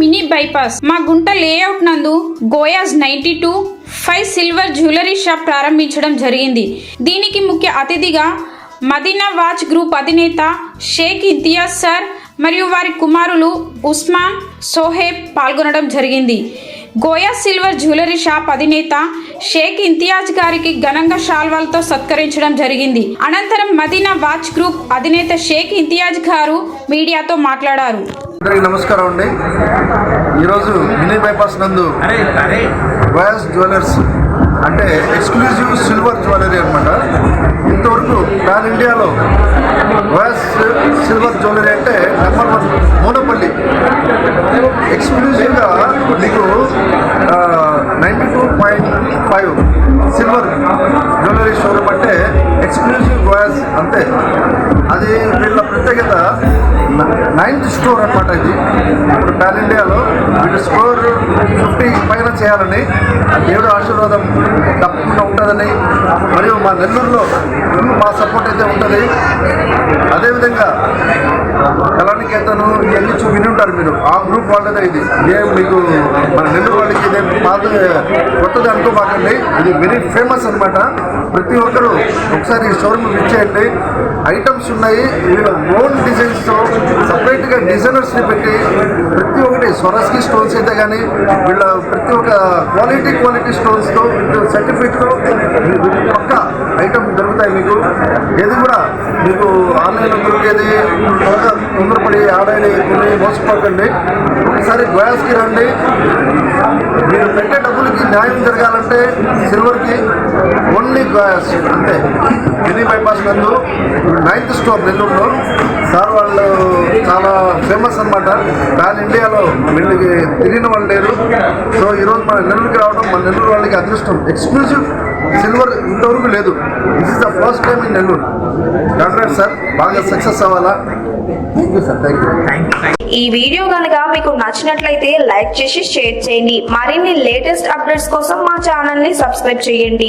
Mini bypass. మా గుంట layout నందు గోయాస్ ninety two five silver jewellery shop ప్రారంభించడం జరిగింది. దీనికి ముఖ్య అతిథిగా మదీనా వాచ్ గ్రూప్ అధినేత షేక్ ఇంతియాజ్ సార్ మరియు వారి కుమారులు ఉస్మాన్ సోహేబ్ పాల్గొనడం జరిగింది. గోయా సిల్వర్ జ్యువెలరీ షాప్ అధినేత షేక్ ఇంతియాజ్ గారికి ఘనంగా శాల్వాలతో సత్కరించడం జరిగింది. అనంతరం మదీనా వాచ్ గ్రూప్ అధినేత షేక్ ఇంతియాజ్ గారు మీడియాతో మాట్లాడారు. అందరికీ నమస్కారం అండి. ఈరోజు మినీ బైపాస్ నందు వాయస్ జ్యువెలర్స్ అంటే ఎక్స్క్లూజివ్ సిల్వర్ జ్యువెలరీ అనమాట ఇంతవరకు పాన్ ఇండియాలో వాయస్ సిల్వర్ జ్యువెలరీ అంటే నెంబర్ వన్ మూనపల్లి ఎక్స్క్లూజివ్గా మీకు అంతే. అది వీళ్ళ ప్రత్యేకత నైన్త్ స్టోర్ అనమాట ఇది. ఇప్పుడు పాన్ ఇండియాలో వీళ్ళ స్కోర్ ఫిఫ్టీ పైన చేయాలని దేవుడు ఆశీర్వాదం తప్పకుండా ఉంటుందని మరియు మా నెల్లూరులో మా సపోర్ట్ అయితే ఉంటుంది. అదేవిధంగా ఉంటారు మీరు. ఆ గ్రూప్ వాళ్ళదే ఇది. మేము మీకు మన నెల్లూరు వాళ్ళకి ఇదే పాత కొత్తది అనుకోబాకండి ఇది వెరీ ఫేమస్ అన్నమాట. ప్రతి ఒక్కరూ ఒకసారి ఈ షోరూమ్ ఇచ్చేయండి ఐటమ్స్ ఉన్నాయి. వీళ్ళ ఓన్ డిజైన్స్తో సపరేట్గా డిజైనర్స్ని పెట్టి ప్రతి ఒక్కటి స్వరస్కి స్టోన్స్ అయితే కానీ వీళ్ళ ప్రతి ఒక్క క్వాలిటీ క్వాలిటీ స్టోన్స్తో సర్టిఫికేట్తో పక్క ఐటమ్ దొరుకుతాయి మీకు. ఏది మీకు ఆన్లైన్లో దొరికేది బాగా తొందరపడి ఆడని కొన్ని మోసపోకండి. ఒకసారి గ్లాస్కి రండి. మీరు పెట్టే డబ్బులకి న్యాయం జరగాలంటే సిల్వర్కి ఓన్లీ గ్లాస్ అంతే ఢిల్లీ బైపాస్ నందు నైన్త్ స్టోర్ నెల్లూరులో. సార్ వాళ్ళు చాలా ఫేమస్ అనమాట పాన్ ఇండియాలో వీళ్ళకి తెలియని వాళ్ళు లేరు. సో ఈరోజు మన నెల్లూరుకి రావడం మన నెల్లూరు వాళ్ళకి అదృష్టం. ఎక్స్క్లూజివ్ సిల్వర్ ఇంతవరకు లేదు. This is the first time in Nellore congrats sir బాగా సక్సెస్ అవ్వాలా? Thank you sir thank you ఈ వీడియో కనుక మీకు నచ్చినట్లయితే లైక్ చేసి షేర్ చేయండి. మరిన్ని లేటెస్ట్ అప్డేట్స్ కోసం మా ఛానల్ని సబ్స్క్రైబ్ చేయండి.